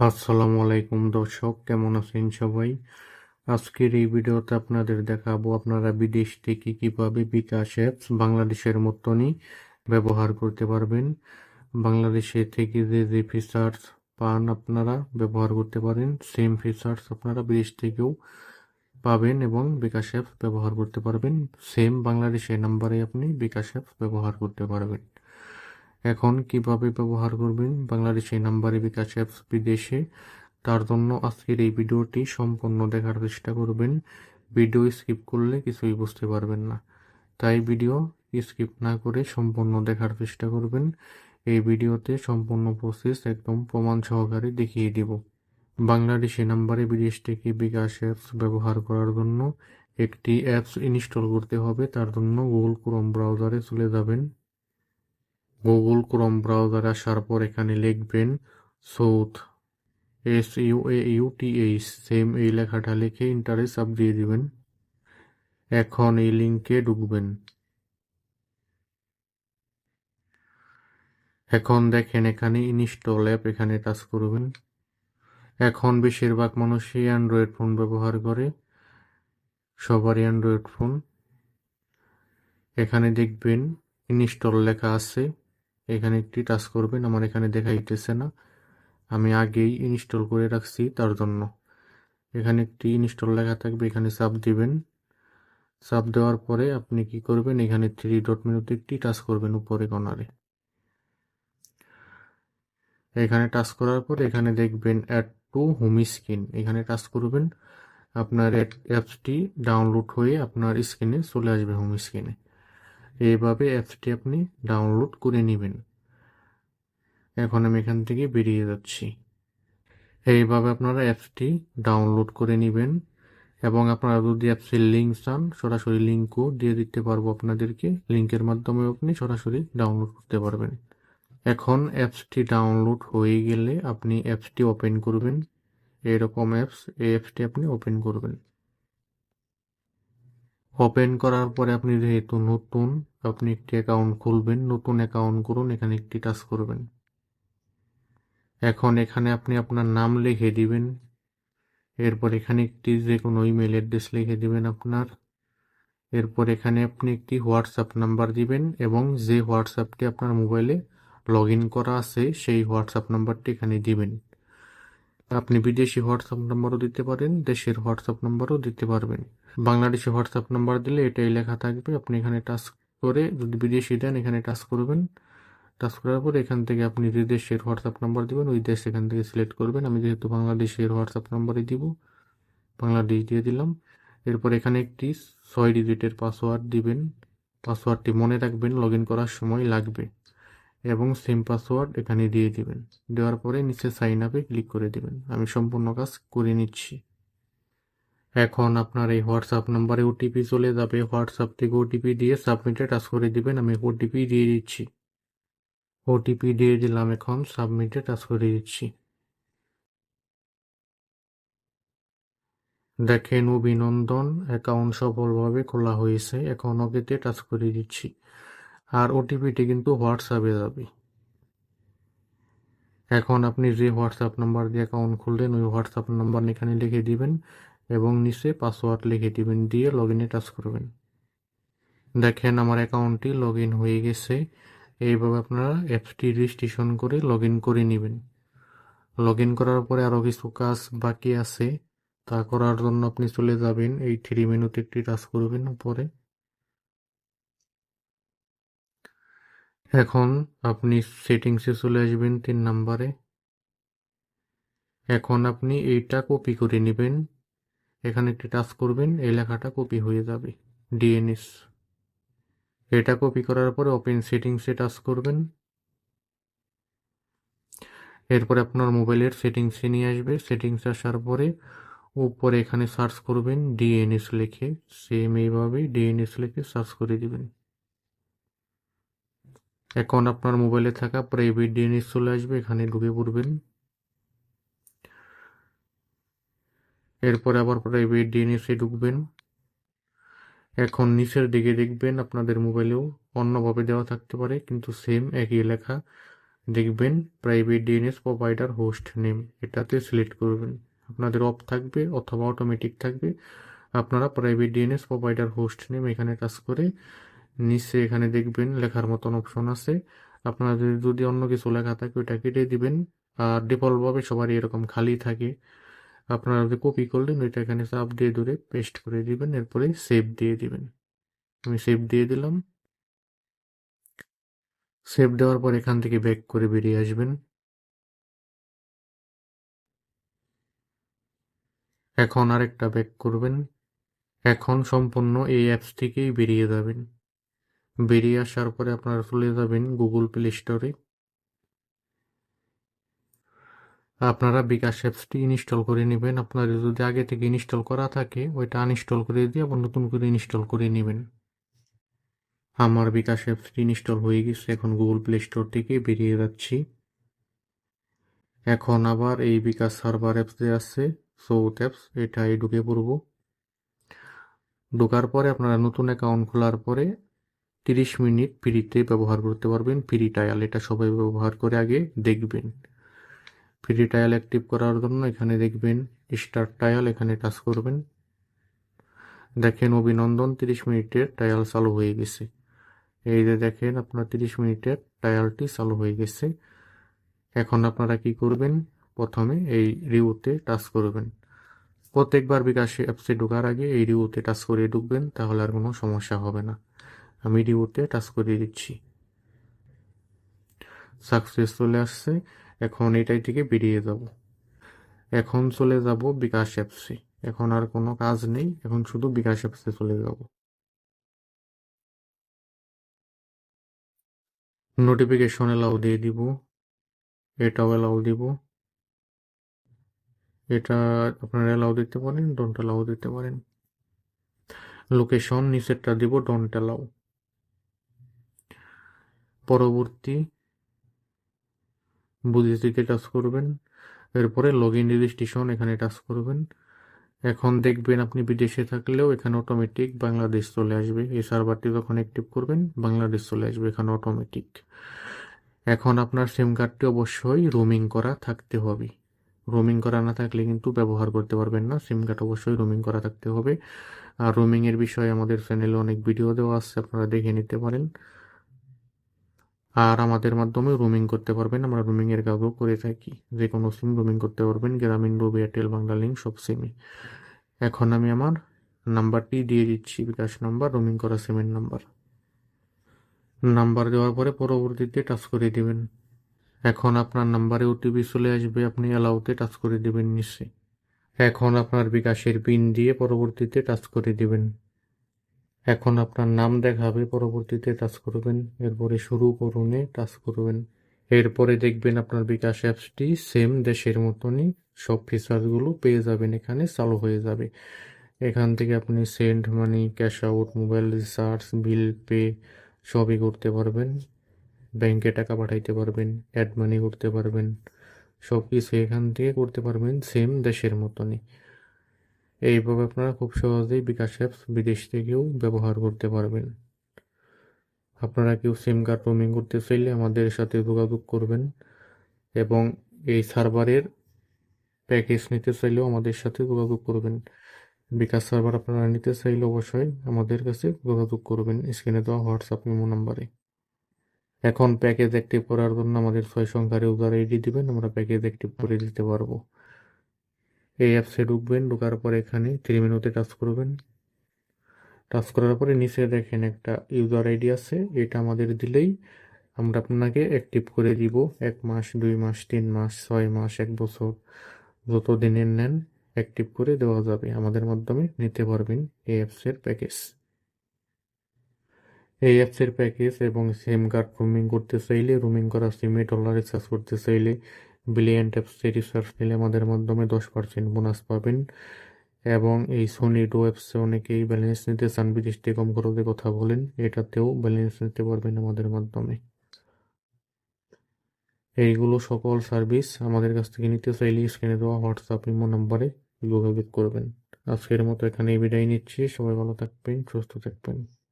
আসসালামু আলাইকুম দর্শক, কেমন আছেন সবাই? আজকের এই ভিডিওতে আপনাদের দেখাবো আপনারা বিদেশ থেকে কীভাবে বিকাশ অ্যাপস বাংলাদেশের মতনই ব্যবহার করতে পারবেন। বাংলাদেশে থেকে যে যে ফিচার্স পান আপনারা ব্যবহার করতে পারেন সেম ফিচার্স আপনারা বিদেশ থেকেও পাবেন এবং বিকাশ অ্যাপস ব্যবহার করতে পারবেন। সেম বাংলাদেশের নাম্বারে আপনি বিকাশ অ্যাপস ব্যবহার করতে পারবেন। এখন কীভাবে ব্যবহার করবেন? বাংলাদেশি নাম্বারে বিকাশ অ্যাপস বিদেশে। তার জন্য আজকের এই ভিডিওটি সম্পূর্ণ দেখার চেষ্টা করবেন। ভিডিও স্কিপ করলে কিছুই বুঝতে পারবেন না। তাই ভিডিও স্কিপ না করে সম্পূর্ণ দেখার চেষ্টা করবেন। এই ভিডিওতে সম্পূর্ণ প্রসেস একদম প্রমাণ সহকারে দেখিয়ে দিব। বাংলাদেশি নাম্বারে বিদেশ থেকে বিকাশ অ্যাপস ব্যবহার করার জন্য একটি অ্যাপস ইনস্টল করতে হবে। তার জন্য গুগল ক্রোম ব্রাউজারে চলে যাবেন। গুগল ক্রোম ব্রাউজার আসার পর এখানে লিখবেন south S U A U T H same এই লেখাটা লিখে ইন্টারে চাপ দিয়ে দিবেন। এখন এই লিঙ্কে ঢুকবেন। এখন দেখেন এখানে ইনস্টল অ্যাপ এখানে টাচ করবেন। এখন বেশিরভাগ মানুষই অ্যান্ড্রয়েড ফোন ব্যবহার করে, সবারই অ্যান্ড্রয়েড ফোন এখানে দেখবেন ইনস্টল লেখা আছে। এখানে একটি টাচ করবেন, আমার এখানে দেখাইতেছে না। আমি আগেই ইনস্টল করে রাখছি তার জন্য। এখানে একটি ইনস্টল লেখা থাকবে, এখানে চাপ দিবেন। চাপ দেওয়ার পরে আপনি কি করবেন, এখানে থ্রি ডট মেনুতে একটি টাচ করবেন উপরে কর্নারে এখানে টাচ করার পর এখানে দেখবেন অ্যাড টু হোম স্ক্রিন এখানে টাচ করবেন, আপনার অ্যাপসটি ডাউনলোড হয়ে আপনার স্ক্রিনে চলে আসবে হোম স্ক্রিনে এইভাবে অ্যাপসটি আপনি ডাউনলোড করে নেবেন। এখন আমি এখান থেকে বেরিয়ে যাচ্ছি। এইভাবে আপনারা অ্যাপসটি ডাউনলোড করে নেবেন এবং আপনারা যদি অ্যাপসের লিঙ্ক চান, সরাসরি লিঙ্কও দিয়ে দিতে পারব আপনাদেরকে। লিঙ্কের মাধ্যমে আপনি সরাসরি ডাউনলোড করতে পারবেন। এখন অ্যাপসটি ডাউনলোড হয়ে গেলে আপনি অ্যাপসটি ওপেন করবেন। এরকম অ্যাপস এই অ্যাপসটি আপনি ওপেন করবেন। ওপেন করার পরে আপনি যেহেতু নতুন, আপনি একটি অ্যাকাউন্ট খুলবেন, নতুন অ্যাকাউন্ট করুন, এখানে একটি টাচ করবেন। এখন এখানে আপনি আপনার নাম লিখে দিবেন। এরপর এখানে একটি যে কোনো ইমেল অ্যাড্রেস লিখে দিবেন আপনার। এরপর এখানে আপনি একটি হোয়াটসঅ্যাপ নাম্বার দিবেন এবং যে হোয়াটসঅ্যাপটি আপনার মোবাইলে লগ করা আছে, সেই হোয়াটসঅ্যাপ নাম্বারটি এখানে দিবেন। আপনি বিদেশি হোয়াটসঅ্যাপ নাম্বারও দিতে পারেন, দেশের হোয়াটসঅ্যাপ নাম্বারও দিতে পারবেন। বাংলাদেশি হোয়াটসঅ্যাপ নাম্বার দিলে এটাই লেখা থাকবে, আপনি এখানে টাচ করে যদি বিদেশি দেন, এখানে টাচ করবেন। টাচ করার পর এখান থেকে আপনি যে দেশের হোয়াটসঅ্যাপ নাম্বার দিবেন, ওই দেশ এখান থেকে সিলেক্ট করবেন। আমি যেহেতু বাংলাদেশের হোয়াটসঅ্যাপ নাম্বারই দিব, বাংলাদেশ দিয়ে দিলাম। এরপর এখানে একটি ছয় ডিজিটের পাসওয়ার্ড দিবেন। পাসওয়ার্ডটি মনে রাখবেন লগ করার সময় লাগবে। এবং সেম পাসওয়ার্ড এখানে দিয়ে দিবেন। দেওয়ার পরে নিচে সাইন আপে ক্লিক করে দিবেন। আমি সম্পূর্ণ কাজ করে নিচ্ছি। এখন আপনার এই হোয়াটসঅ্যাপ নাম্বারে ওটিপি চলে যাবে। হোয়াটসঅ্যাপ থেকে ওটিপি দিয়ে সাবমিটে টাচ করে দিবেন। আমি ওটিপি দিয়ে দিচ্ছি। ওটিপি দিয়ে দিলাম এখন সাবমিটে টাচ করে দিচ্ছি। দেখেন অভিনন্দন অ্যাকাউন্ট সফলভাবে খোলা হয়েছে। এখন ওকেতে টাচ করে দিচ্ছি। আর ওটিপিটি কিন্তু হোয়াটসঅ্যাপে যাবে। এখন আপনি যে হোয়াটসঅ্যাপ নাম্বার দিয়ে অ্যাকাউন্ট খুললেন, ওই হোয়াটসঅ্যাপ নাম্বার এখানে লিখে দিবেন এবং নিচে পাসওয়ার্ড লিখে দিবেন, দিয়ে লগ ইনে টাচ করবেন। দেখেন আমার অ্যাকাউন্টটি লগ ইন হয়ে গেছে। এইভাবে আপনারা অ্যাপসটি রেজিস্ট্রেশন করে লগ ইন করে নেবেন। লগ ইন করার পরে আরও কিছু কাজ বাকি আছে। তা করার জন্য আপনি চলে যাবেন, এই থ্রি মেনুতে একটি টাচ করবেন উপরে। এখন আপনি সেটিংসে চলে আসবেন তিন নাম্বারে। এখন আপনি এইটা কপি করে নেবেন। এখানে একটি টাচ করবেন, এই লেখাটা কপি হয়ে যাবে। ডিএনএস এটা কপি করার পরে ওপেন সেটিংসে টাচ করবেন। এরপরে আপনার মোবাইলের সেটিংসে নিয়ে আসবে। সেটিংস আসার পরে উপরে এখানে সার্চ করবেন ডিএনএস লিখে। সেম এইভাবে ডিএনএস লিখে সার্চ করে দিবেন। এখন আপনার মোবাইলে থাকা প্রাইভেট ডিএনএস চলে আসবে, এখানে ঢুকে পড়বেন। এরপরে আবার প্রাইভেট ডিএনএসে ঢুকবেন। এখন নিচের দিকে দেখবেন আপনাদের মোবাইলেও অন্যভাবে দেওয়া থাকতে পারে, কিন্তু সেম একই লেখা দেখবেন private DNS provider host name এটাতে সিলেক্ট করবেন। আপনাদের অফ থাকবে অথবা অটোমেটিক থাকবে। আপনারা private DNS provider host name এখানে কাজ করে নিচে এখানে দেখবেন লেখার মতন অপশন আছে। আপনাদের যদি যদি অন্য কিছু লেখা থাকে, ওইটা কেটে দিবেন। আর ডিফল্টভাবে সবারই এরকম খালি থাকে। আপনারা যদি কপি করলেন, ওইটা এখানে চাপ দিয়ে ধরে পেস্ট করে দিবেন, এরপরে সেভ দিয়ে দিবেন। আমি সেভ দিয়ে দিলাম। সেভ দেওয়ার পর এখান থেকে ব্যাক করে বেরিয়ে আসবেন। এখন আরেকটা ব্যাক করবেন। এখন সম্পূর্ণ এই অ্যাপস থেকেই বেরিয়ে যাবেন। বেরিয়ে আসার পরে আপনারা চলে যাবেন গুগল প্লে স্টোরে আপনারা বিকাশ অ্যাপসটি ইনস্টল করে নেবেন। আপনাদের যদি আগে থেকে ইনস্টল করা থাকে, ওইটা আনইনস্টল করে দিয়ে আবার নতুন করে ইনস্টল করে নেবেন। আমার বিকাশ অ্যাপসটি ইনস্টল হয়ে গেছে, এখন গুগল প্লে স্টোর থেকে বেরিয়ে যাচ্ছি। এখন আবার এই বিকাশ সার্ভার অ্যাপস যে আছে সৌথ অ্যাপস এটাই ঢুকে পড়ব। ঢোকার পরে আপনারা নতুন অ্যাকাউন্ট খোলার পরে তিরিশ মিনিট ফ্রিতে ব্যবহার করতে পারবেন। ফ্রি ট্রায়াল এটা সবাই ব্যবহার করে আগে দেখবেন। ফ্রি ট্রায়াল অ্যাক্টিভ করার জন্য এখানে দেখবেন স্টার ট্রায়াল এখানে টাচ করবেন। দেখেন অভিনন্দন, তিরিশ মিনিটের ট্রায়াল চালু হয়ে গেছে। এই যে দেখেন আপনার তিরিশ মিনিটের ট্রায়ালটি চালু হয়ে গেছে। এখন আপনারা কি করবেন? প্রথমে এই রিউতে টাচ করবেন। প্রত্যেকবার বিকাশে অ্যাপসে ঢোকার আগে এই রিউতে টাচ করে ঢুকবেন, তাহলে আর কোনো সমস্যা হবে না। আমি রিউতে টাচ করে দিচ্ছি। সাকসেস চলে আসছে। এখন এটাই থেকে বেরিয়ে যাব। এখন চলে যাব বিকাশ অ্যাপসে। এখন আর কোনো কাজ নেই। এখন শুধু বিকাশ অ্যাপসে চলে যাব। নোটিফিকেশন এলাও দিয়ে দিব। এটাও এলাও দিব। এটা আপনারা এলাও দিতে পারেন ডোন্ট এলাও দিতে পারেন। লোকেশন নিচেরটা দিব ডোন্ট এলাও পরবর্তী বুঝিতে টাচ করবেন। এরপরে লগ ইন রেজিস্ট্রেশন এখানে টাচ করবেন। এখন দেখবেন আপনি বিদেশে থাকলেও এখানে অটোমেটিক বাংলাদেশ চলে আসবে। এই সার্ভারটি যখন অ্যাক্টিভ করবেন, বাংলাদেশ চলে আসবে এখানে অটোমেটিক এখন আপনার সিম কার্ডটি অবশ্যই রোমিং করা থাকতে হবে। রোমিং করা না থাকলে কিন্তু ব্যবহার করতে পারবেন না। সিম কার্ড অবশ্যই রোমিং করা থাকতে হবে। আর রোমিংয়ের বিষয়ে আমাদের চ্যানেলে অনেক ভিডিও দেওয়া আছে, আপনারা দেখে নিতে পারেন। আর আমাদের মাধ্যমে রুমিং করতে পারবেন। আমরা রোমিংয়ের কাজও করে থাকি। যে কোনো সিম রুমিং করতে পারবেন। গ্রামীণ রবি এয়ারটেল বাংলা লিঙ্ক সব সিমে এখন আমি আমার নাম্বারটি দিয়ে দিচ্ছি। বিকাশ নাম্বার রুমিং করা সিমের নাম্বার নাম্বার দেওয়ার পরে পরবর্তীতে টাচ করে দিবেন। এখন আপনার নাম্বারে ওটিপি চলে আসবে। আপনি অ্যালাউতে টাচ করে দিবেন নিশ্চয়ই। এখন আপনার বিকাশের পিন দিয়ে পরবর্তীতে টাচ করে দিবেন। এখন আপনার নাম দেখাবে, পরবর্তীতে টাচ করবেন, এরপরে শুরু করুনে টাচ করবেন। এরপরে দেখবেন আপনার বিকাশ অ্যাপসটি সেম দেশের মতনই সব ফিচারগুলো পেয়ে যাবেন এখানে, চালু হয়ে যাবে। এখান থেকে আপনি send money cash out mobile recharge bill pay সবই করতে পারবেন। ব্যাংকে টাকা পাঠাইতে পারবেন অ্যাড মানি করতে পারবেন। সব কিছু এখান থেকে করতে পারবেন সেম দেশের মতনই। এইভাবে আপনারা খুব সহজেই বিকাশ অ্যাপস বিদেশ থেকেও ব্যবহার করতে পারবেন। আপনারা কেউ সিম কার্ড রোমিং করতে চাইলে আমাদের সাথে যোগাযোগ করবেন এবং এই সার্ভারের প্যাকেজ নিতে চাইলেও আমাদের সাথে যোগাযোগ করবেন। বিকাশ সার্ভার আপনারা নিতে চাইলে অবশ্যই আমাদের কাছে যোগাযোগ করবেন। স্ক্রিনে দেওয়া হোয়াটসঅ্যাপ মেমো নাম্বারে এখন প্যাকেজ অ্যাক্টিভ করার জন্য আমাদের ছয় সংখ্যার ইউজার আইডি দিবেন, আমরা প্যাকেজ অ্যাক্টিভ করে দিতে পারব। এই অ্যাপসে ঢুকবেন, ঢোকার পরে এখানে থ্রি মেনুতে টাচ করবেন। টাচ করার পরে নিচে দেখেন একটা ইউজার আইডি আছে, এটা আমাদের দিলেই আমরা আপনাকে অ্যাক্টিভ করে দিব। এক মাস, দুই মাস, তিন মাস, ছয় মাস, এক বছর যত দিনের নেন অ্যাক্টিভ করে দেওয়া যাবে। আমাদের মাধ্যমে নিতে পারবেন এই অ্যাপসের প্যাকেজ এই অ্যাপসের প্যাকেজ এবং সিম কার্ড রুমিং করতে চাইলে রুমিং করা সিমে ডলার রিচার্জ করতে চাইলে ব্রিলিয়ান্ট অ্যাপসে রিসার্চ নিলে আমাদের মাধ্যমে দশ পার্সেন্ট বোনাস পাবেন। এবং এই সোনি ডো অ্যাপসে অনেকেই ব্যালেন্স নিতে চান, বিদেশ থেকে কম খরচে কথা বলেন, এটাতেও ব্যালেন্স নিতে পারবেন আমাদের মাধ্যমে। এইগুলো সকল সার্ভিস আমাদের কাছ থেকে নিতে চাইলে স্ক্রিনে দেওয়া হোয়াটসঅ্যাপ ইমো নাম্বারে যোগাযোগ করবেন। আজকের মতো এখানে বিদায় নিচ্ছি, সবাই ভালো থাকবেন, সুস্থ থাকবেন।